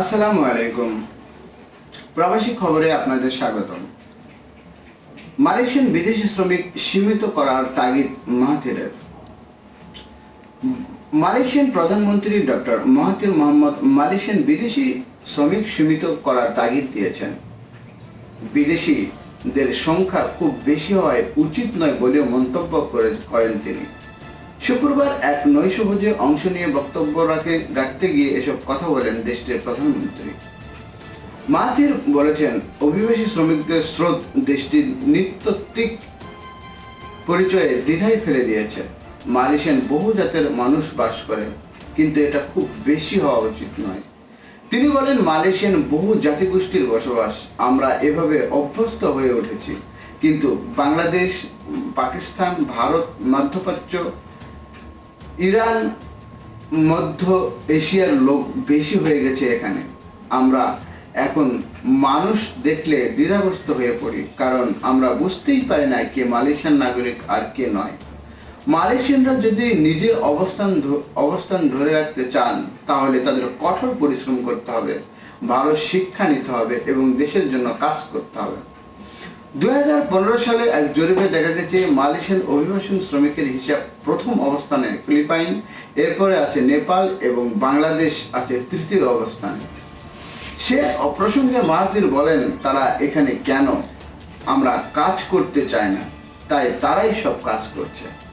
আসসালামু আলাইকুম। প্রবাসী খবরে আপনাদের স্বাগতম। মালয়েশিয়ান বিদেশি শ্রমিক সীমিত করার তাগিদ মাহাথিরের। মালয়েশিয়ান প্রধানমন্ত্রী ডক্টর মাহাথির মোহাম্মদ মালয়েশিয়ান বিদেশি শ্রমিক সীমিত করার তাগিদ দিয়েছেন। বিদেশিদের সংখ্যা খুব বেশি হওয়ায় উচিত নয় বলেও মন্তব্য করে করেন তিনি। শুক্রবার এক নৈশভোজে অংশ নিয়ে বক্তব্য রাখে, রাখতে গিয়ে এসব কথা বলেন দেশটির প্রধানমন্ত্রী। মাহাথির বলেছেন, অভিবাসী শ্রমিকদের স্রোত দেশটির নৃতাত্ত্বিক পরিচয়ে দ্বিধায় ফেলে দিয়েছে। মালয়েশিয়ান বহু জাতের মানুষ বাস করে, কিন্তু এটা খুব বেশি হওয়া উচিত নয়। তিনি বলেন, মালয়েশিয়ান বহু জাতিগোষ্ঠীর বসবাস, আমরা এভাবে অভ্যস্ত হয়ে উঠেছি। কিন্তু বাংলাদেশ পাকিস্তান, ভারত, মধ্যপ্রাচ্য ইরান মধ্য এশিয়ার লোক বেশি হয়ে গেছে এখানে। আমরা এখন মানুষ দেখলে দ্বিধাগ্রস্ত হয়ে পড়ি, কারণ আমরা বুঝতেই পারি না কে মালয়েশিয়ান নাগরিক আর কে নয়। মালয়েশিয়ানরা যদি নিজের অবস্থান অবস্থান ধরে রাখতে চান, তাহলে তাদের কঠোর পরিশ্রম করতে হবে, ভালো শিক্ষা নিতে হবে এবং দেশের জন্য কাজ করতে হবে। দুই সালে এক জরিপে দেখা গেছে, মালয়েশিয়ান অভিবাসন শ্রমিকের হিসাব প্রথম অবস্থানে ফিলিপাইন, এরপরে আছে নেপাল এবং বাংলাদেশ আছে তৃতীয় অবস্থানে। সে প্রসঙ্গে মাহাতির বলেন, তারা এখানে কেন? আমরা কাজ করতে চাই না। তাই তারাই সব কাজ করছে।